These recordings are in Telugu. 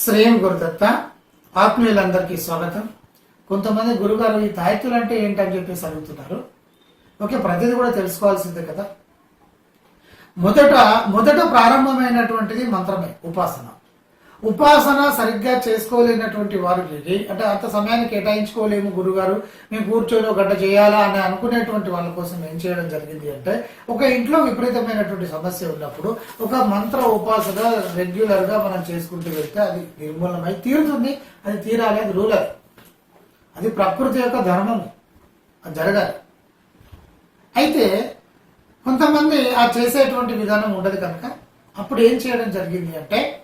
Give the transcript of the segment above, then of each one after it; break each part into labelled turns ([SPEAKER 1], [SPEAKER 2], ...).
[SPEAKER 1] శ్రేయం గురుదత్త ఆత్మీయులందరికీ స్వాగతం. కొంతమంది గురుగారు ఈ తాయెత్తులు అంటే ఏంటని చెప్పేసి అడుగుతున్నారు. ఓకే ప్రతిదీ కూడా తెలుసుకోవాల్సిందే కదా? మొదట మొదట ప్రారంభమైనటువంటిది మంత్రమే ఉపాసన. ఉపాసన సరిగ్గా చేసుకోలేనటువంటి వారికి అంటే అంత సమయాన్ని కేటాయించుకోలేము గురుగారు. మేము కూర్చొని ఒక గంట చేయాలా అని అనుకునేటువంటి వాళ్ళ కోసం ఏం చేయడం జరిగింది అంటే ఒక ఇంట్లో విపరీతమైనటువంటి సమస్య ఉన్నప్పుడు ఒక మంత్ర ఉపాసన రెగ్యులర్గా మనం చేసుకుంటూ వెళ్తే అది నిర్మూలమై తీరుతుంది. అది తీరాలి అది రూల్ అది అది ప్రకృతి యొక్క ధర్మం. అది జరగాలి. అయితే కొంతమంది ఆ చేసేటువంటి విధానం ఉండదు కనుక అప్పుడు ఏం చేయడం జరిగింది అంటే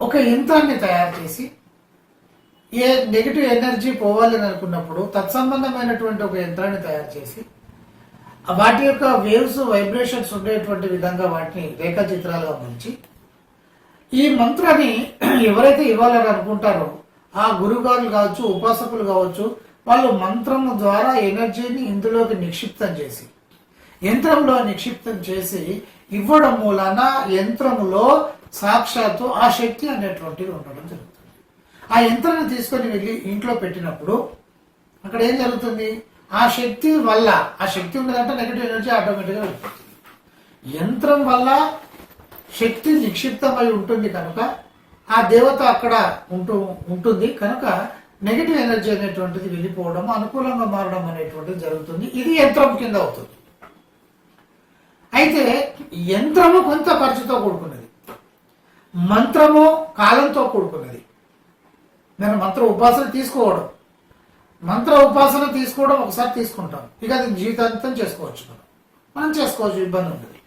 [SPEAKER 1] ఒక యంత్రాన్ని తయారు చేసి ఏ నెగిటివ్ ఎనర్జీ పోవాలని అనుకున్నప్పుడు తత్సంబంధమైనటువంటి ఒక యంత్రాన్ని తయారు చేసి వాటి యొక్క వేవ్స్ వైబ్రేషన్స్ ఉండేటువంటి విధంగా వాటిని రేఖాచిత్రాలుగా మలిచి ఈ మంత్రాన్ని ఎవరైతే ఇవ్వాలని అనుకుంటారో ఆ గురుగారులు కావచ్చు ఉపాసకులు కావచ్చు వాళ్ళు మంత్రము ద్వారా ఎనర్జీని ఇందులోకి నిక్షిప్తం చేసి యంత్రంలో నిక్షిప్తం చేసి ఇవ్వడం మూలాన యంత్రములో సాక్షాత్తు ఆ శక్తి అనేటువంటిది ఉండడం జరుగుతుంది. ఆ యంత్రాన్ని తీసుకొని వెళ్ళి ఇంట్లో పెట్టినప్పుడు అక్కడ ఏం జరుగుతుంది? ఆ శక్తి వల్ల ఆ శక్తి ఉన్నదంటే నెగిటివ్ ఎనర్జీ ఆటోమేటిక్గా వెళ్ళిపోతుంది. యంత్రం వల్ల శక్తి నిక్షిప్తమై ఉంటుంది కనుక ఆ దేవత అక్కడ ఉంటూ ఉంటుంది. కనుక నెగిటివ్ ఎనర్జీ అనేటువంటిది వెళ్ళిపోవడం అనుకూలంగా మారడం అనేటువంటిది జరుగుతుంది. ఇది యంత్రం కింద అవుతుంది. అయితే యంత్రము కొంత ఖర్చుతో కూడుకున్నది. మంత్రము కాలంతో కూడుకున్నది. నేను మంత్ర ఉపాసన తీసుకోవడం. మంత్ర ఉపాసన తీసుకోవడం ఒకసారి తీసుకుంటాం. ఇక అది జీవితాంతం చేసుకోవచ్చు మనం. మనం చేసుకోవచ్చు ఇబ్బంది ఉంటుంది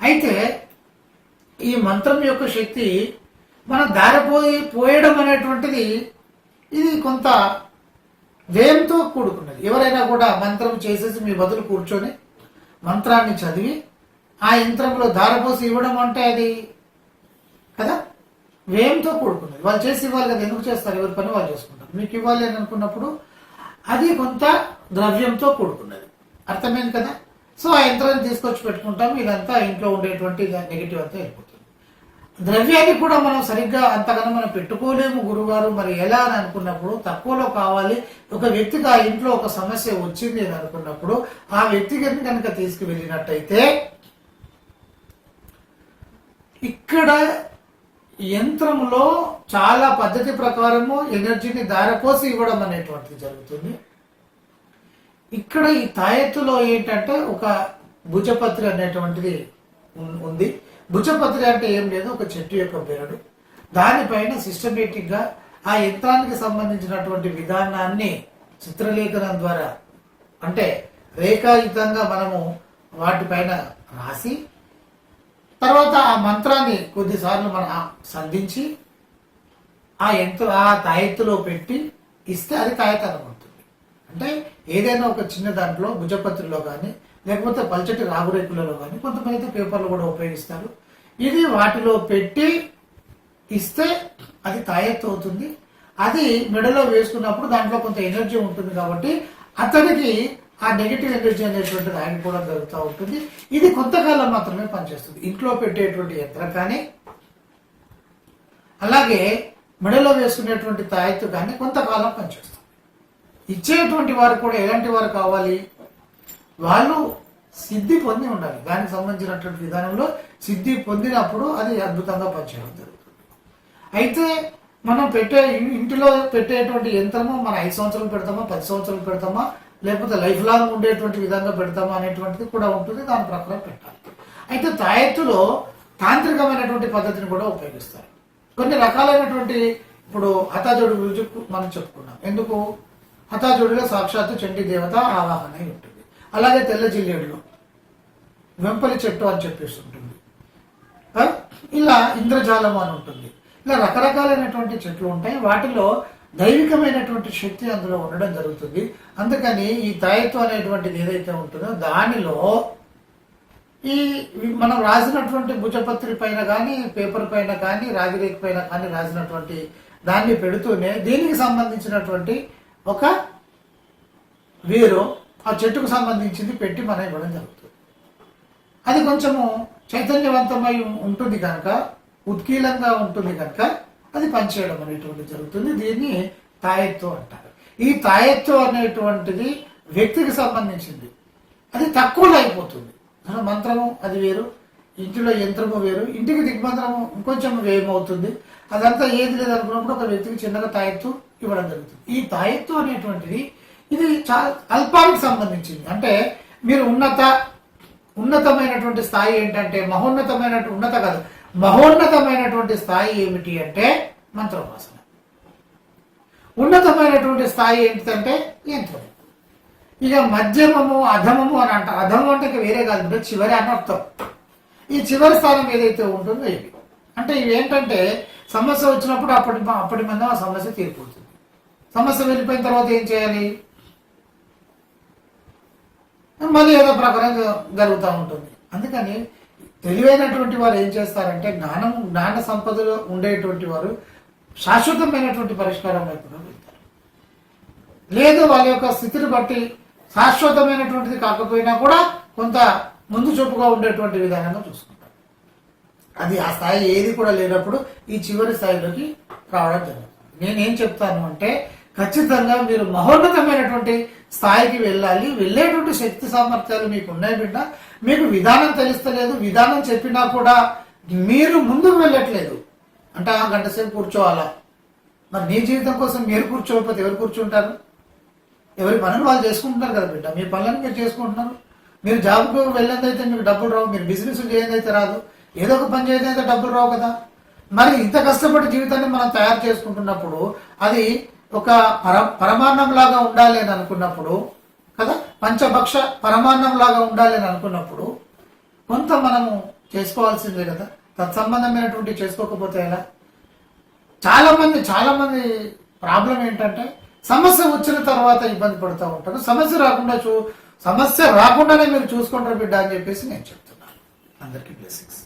[SPEAKER 1] అయితే ఈ మంత్రం యొక్క శక్తి మనం దారిపోయి పోయడం అనేటువంటిది ఇది కొంత వ్యయంతో కూడుకున్నది. ఎవరైనా కూడా మంత్రం చేసేసి మీ బదులు కూర్చొని మంత్రాన్ని చదివి ఆ యంత్రంలో దారపోసి ఇవ్వడం అంటే అది కదా? వ్యయంతో కూడుకున్నది. వాళ్ళు చేసి ఇవ్వాలి కదా ఎందుకు చేస్తారు? ఎవరి పని వాళ్ళు చేసుకుంటారు. మీకు ఇవ్వాలి అని అనుకున్నప్పుడు అది కొంత ద్రవ్యంతో కూడుకున్నది. అర్థమైంది కదా? సో ఆ యంత్రాన్ని తీసుకొచ్చి పెట్టుకుంటాం ఇదంతా ఇంట్లో ఉండేటువంటి నెగిటివ్ అంతా వెళ్ళిపోతుంది ద్రవ్యాన్ని కూడా మనం సరిగ్గా అంతగానో మనం పెట్టుకోలేము గురుగారు. మరి ఎలా అని అనుకున్నప్పుడు తక్కువలో కావాలి. ఒక వ్యక్తికి ఆ ఇంట్లో ఒక సమస్య వచ్చింది అని అనుకున్నప్పుడు ఆ వ్యక్తికి కనుక తీసుకువెళ్ళినట్టయితే ఇక్కడ యంత్రంలో చాలా పద్ధతి ప్రకారము ఎనర్జీని దారపోసి ఇవ్వడం అనేటువంటిది జరుగుతుంది. ఇక్కడ ఈ తాయెత్తులో ఏంటంటే ఒక భుజపత్రి అనేటువంటిది ఉంది. భుజపత్రి అంటే ఏం లేదు ఒక చెట్టు యొక్క పేరుడు దానిపైన సిస్టమేటిక్గా ఆ యంత్రానికి సంబంధించినటువంటి విధానాన్ని చిత్రలేఖనం ద్వారా అంటే రేఖాయుతంగా మనము వాటిపైన రాసి తర్వాత ఆ మంత్రాన్ని కొద్దిసార్లు మనం సంధించి ఆ యంత్ర ఆ తాయెత్తులో పెట్టి ఇస్తే అది తాయెత్తనం అవుతుంది. అంటే ఏదైనా ఒక చిన్న దాంట్లో భుజపత్రిలో కానీ లేకపోతే పల్చటి రాగురేకులలో కానీ కొంతమంది పేపర్లు కూడా ఉపయోగిస్తారు. ఇది వాటిలో పెట్టి ఇస్తే అది తాయెత్తు అవుతుంది. అది మెడలో వేసుకున్నప్పుడు దాంట్లో కొంత ఎనర్జీ ఉంటుంది కాబట్టి అతనికి ఆ నెగిటివ్ ఎనర్జీ అనేటువంటిది కూడా జరుగుతూ ఉంటుంది. ఇది కొంతకాలం మాత్రమే పనిచేస్తుంది. ఇంట్లో పెట్టేటువంటి యంత్రం కానీ అలాగే మెడలో వేసుకునేటువంటి తాయెత్తు కానీ కొంతకాలం పనిచేస్తుంది. ఇచ్చేటువంటి వారు కూడా ఎలాంటి వారు కావాలి? వాళ్ళు సిద్ధి పొంది ఉండాలి. దానికి సంబంధించినటువంటి విధానంలో సిద్ధి పొందినప్పుడు అది అద్భుతంగా పనిచేయడం జరుగుతుంది. అయితే మనం పెట్టే ఇంటిలో పెట్టేటువంటి యంత్రము మన ఐదు సంవత్సరాలు పెడతామా పది సంవత్సరాలు పెడతామా లేకపోతే లైఫ్ లాంగ్ ఉండేటువంటి విధంగా పెడతామా అనేటువంటిది కూడా ఉంటుంది దాని ప్రకారం పెట్టాలి. అయితే తాయెత్తులో తాంత్రికమైనటువంటి పద్ధతిని కూడా ఉపయోగిస్తారు. కొన్ని రకాలైనటువంటి ఇప్పుడు హతాజోడు గురించి మనం చెప్పుకున్నాం. ఎందుకు? హతాజోడిలో సాక్షాత్తు చండీ దేవత ఆవాహన అయి ఉంటుంది. అలాగే తెల్ల జిల్లేడులో వెంపలి చెట్టు అని చెప్పేసి ఉంటుంది. ఇలా ఇంద్రజాలం అని ఉంటుంది. ఇలా రకరకాలైనటువంటి చెట్లు ఉంటాయి. వాటిలో దైవికమైనటువంటి శక్తి అందులో ఉండడం జరుగుతుంది. అందుకని ఈ దాయత్వం అనేటువంటిది ఏదైతే ఉంటుందో దానిలో ఈ మనం రాసినటువంటి భుజపత్రి పైన కానీ పేపర్ పైన కానీ రాగిరేఖ పైన కానీ రాసినటువంటి దాన్ని పెడుతూనే దీనికి సంబంధించినటువంటి ఒక వేరు ఆ చెట్టుకు సంబంధించింది పెట్టి మనం ఇవ్వడం జరుగుతుంది. అది కొంచెము చైతన్యవంతమై ఉంటుంది కనుక ఉత్కీలంగా ఉంటుంది కనుక అది పనిచేయడం అనేటువంటి జరుగుతుంది. దీన్ని తాయెత్తు అంటారు. ఈ తాయెత్తు అనేటువంటిది వ్యక్తికి సంబంధించింది. అది తక్కువలో అయిపోతుంది. మంత్రము అది వేరు ఇంటిలో యంత్రము వేరు ఇంటికి దిగ్మంత్రము ఇంకొంచెం వ్యయం అవుతుంది అదంతా ఏది లేదనుకున్నప్పుడు ఒక వ్యక్తికి చిన్నగా తాయెత్తు ఇవ్వడం జరుగుతుంది. ఈ తాయెత్తు అనేటువంటిది ఇది చాలా అల్పానికి సంబంధించింది. అంటే మీరు ఉన్నత ఉన్నతమైనటువంటి స్థాయి ఏంటంటే మహోన్నతమైన ఉన్నత కాదు మహోన్నతమైనటువంటి స్థాయి ఏమిటి అంటే మంత్రోపాసన. ఉన్నతమైనటువంటి స్థాయి ఏంటంటే యంత్రం. ఇక మధ్యమము అధమము అని అంటారు. అధమం అంటే వేరే కాదు అంటే చివరి అనర్థం ఈ చివరి స్థానం ఏదైతే ఉంటుందో ఇవి అంటే ఇవి ఏంటంటే సమస్య వచ్చినప్పుడు అప్పటి అప్పటి మీద ఆ సమస్య తీరిపోతుంది. సమస్య వెళ్ళిపోయిన తర్వాత ఏం చేయాలి? మళ్ళీ ఏదో ప్రకారం జరుగుతూ ఉంటుంది. అందుకని తెలివైనటువంటి వారు ఏం చేస్తారంటే జ్ఞానం జ్ఞాన సంపదలో ఉండేటువంటి వారు శాశ్వతమైనటువంటి పరిష్కారం వైపు వెళ్తారు. లేదు వాళ్ళ యొక్క స్థితిని బట్టి శాశ్వతమైనటువంటిది కాకపోయినా కూడా కొంత ముందు చూపుగా ఉండేటువంటి విధానంగా చూసుకుంటారు. అది ఆ స్థాయి ఏది కూడా లేనప్పుడు ఈ చివరి స్థాయిలోకి రావడం జరుగుతుంది. నేనేం చెప్తాను అంటే ఖచ్చితంగా మీరు మహోన్నతమైనటువంటి స్థాయికి వెళ్ళాలి. వెళ్ళేటువంటి శక్తి సామర్థ్యాలు మీకు ఉన్నాయి బిడ్డ. మీకు విధానం తెలుస్తలేదు. విధానం చెప్పినా కూడా మీరు ముందుకు వెళ్ళట్లేదు. అంటే ఆ గంట సేపు కూర్చోవాలా? మరి నీ జీవితం కోసం మీరు కూర్చోకపోతే ఎవరు కూర్చుంటారు? ఎవరి పనులు వాళ్ళు చేసుకుంటున్నారు కదా బిడ్డ. మీ పనులను మీరు చేసుకుంటున్నారు. మీరు జాబ్కు వెళ్ళేదైతే మీకు డబ్బులు రావు. మీరు బిజినెస్ చేయదైతే రాదు. ఏదో ఒక పని చేయదైతే డబ్బులు రావు కదా. మరి ఇంత కష్టపడి జీవితాన్ని మనం తయారు చేసుకుంటున్నప్పుడు అది ఒక పర పరమాన్నం లాగా ఉండాలి అని అనుకున్నప్పుడు కదా? పంచభక్ష పరమాన్నం లాగా ఉండాలి అని అనుకున్నప్పుడు కొంత మనము చేసుకోవాల్సిందే కదా? తత్సంబంధమైనటువంటి చేసుకోకపోతే ఎలా? చాలామంది చాలామంది ప్రాబ్లం ఏంటంటే సమస్య వచ్చిన తర్వాత ఇబ్బంది పడుతూ ఉంటారు. సమస్య రాకుండా చూ సమస్య రాకుండానే మీరు చూసుకుంటారు బిడ్డ అని చెప్పేసి నేను చెప్తున్నాను. అందరికీ బ్లెస్సింగ్స్